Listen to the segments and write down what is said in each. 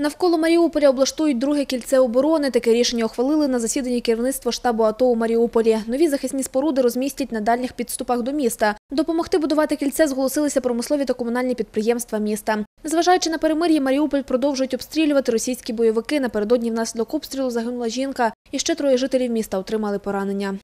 Навколо Маріуполя облаштують друге кільце оборони. Таке рішення ухвалили на засіданні керівництва штабу АТО у Маріуполі. Нові захисні споруди розмістять на дальніх підступах до міста. Допомогти будувати кільце зголосилися промислові та комунальні підприємства міста. Незважаючи на перемир'я, Маріуполь продовжують обстрілювати російські бойовики. Напередодні внаслідок обстрілу загинула жінка, і ще троє жителів міста отримали поранення.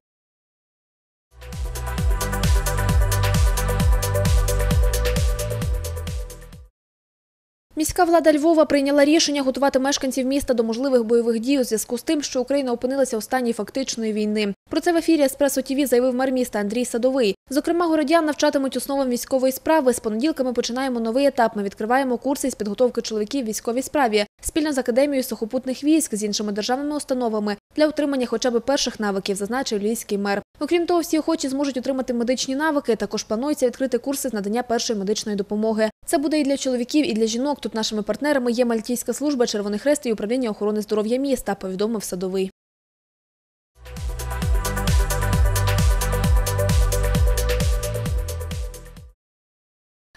Міська влада Львова прийняла рішення готувати мешканців міста до можливих бойових дій у зв'язку з тим, що Україна опинилася у стані фактичної війни. Про це в ефірі Еспресо ТІВІ заявив мер міста Андрій Садовий. Зокрема, городян навчатимуть основам військової справи. З понеділка ми починаємо новий етап. Ми відкриваємо курси з підготовки чоловіків військовій справі спільно з академією сухопутних військ з іншими державними установами для отримання хоча б перших навиків, зазначив львівський мер. Окрім того, всі охочі зможуть отримати медичні навики. Також планується відкрити курси з надання першої медичної допомоги. Це буде і для чоловіків, і для жінок. Тут нашими партнерами є Мальтійська служба, Червоний Хрест і управління охорони здоров'я міста, повідомив садовий.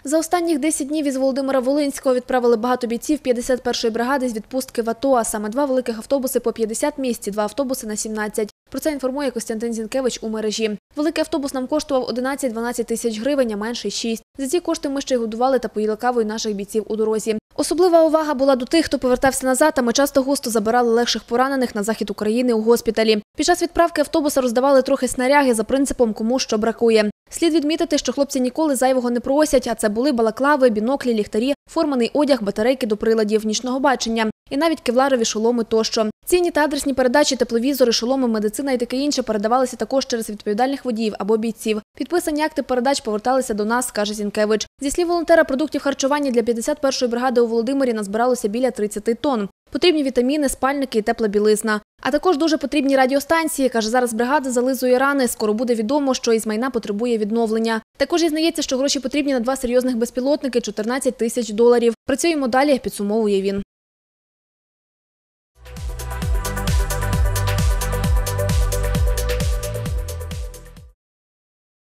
За останніх 10 днів із Володимира Волинського відправили багато бійців 51-ї бригади з відпустки в АТО, а саме два великих автобуси по 50 місць, два автобуси на 17. Про це інформує Костянтин Зінкевич у мережі. Великий автобус нам коштував 11-12 тисяч гривень, а менший – 6. За ці кошти ми ще й годували та поїли кавою наших бійців у дорозі. Особлива увага була до тих, хто повертався назад, а ми часто густо забирали легших поранених на захід України у госпіталі. Під час відправки автобуса роздавали трохи снаряги за принципом кому що бракує. Слід відмітити, що хлопці ніколи зайвого не просять, а це були балаклави, біноклі, ліхтарі, форманий одяг, батарейки до приладів, нічного бачення і навіть кевларові шоломи тощо. Цінні та адресні передачі, тепловізори, шоломи, медицина і таке інше передавалися також через відповідальних водіїв або бійців. Підписані акти передач поверталися до нас, каже Зінкевич. Зі слів волонтера, продуктів харчування для 51-ї бригади у Володимирі назбиралося біля 30 тонн. Потрібні вітаміни, спальники і тепла білизна. А також дуже потрібні радіостанції. Каже, зараз бригада зализує рани. Скоро буде відомо, що із майна потребує відновлення. Також зізнається, що гроші потрібні на два серйозних безпілотники 14 тисяч доларів. Працюємо далі, підсумовує він.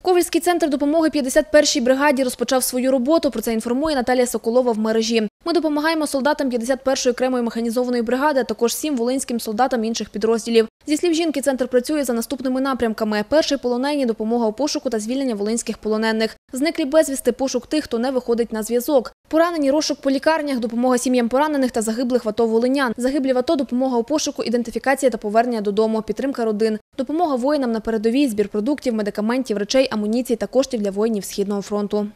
Ковальський центр допомоги 51-й бригаді розпочав свою роботу. Про це інформує Наталія Соколова в мережі. Ми допомагаємо солдатам 51-ї окремої механізованої бригади, також всім волинським солдатам інших підрозділів. Зі слів жінки, центр працює за наступними напрямками: перший полонені допомога у пошуку та звільнення волинських полонених. Зниклі безвісти пошук тих, хто не виходить на зв'язок. Поранені розшук по лікарнях, допомога сім'ям поранених та загиблих в АТО волинян. Загиблі в АТО допомога у пошуку, ідентифікація та повернення додому, підтримка родин, допомога воїнам на передовій, збір продуктів, медикаментів, речей, амуніції та коштів для воїнів східного фронту.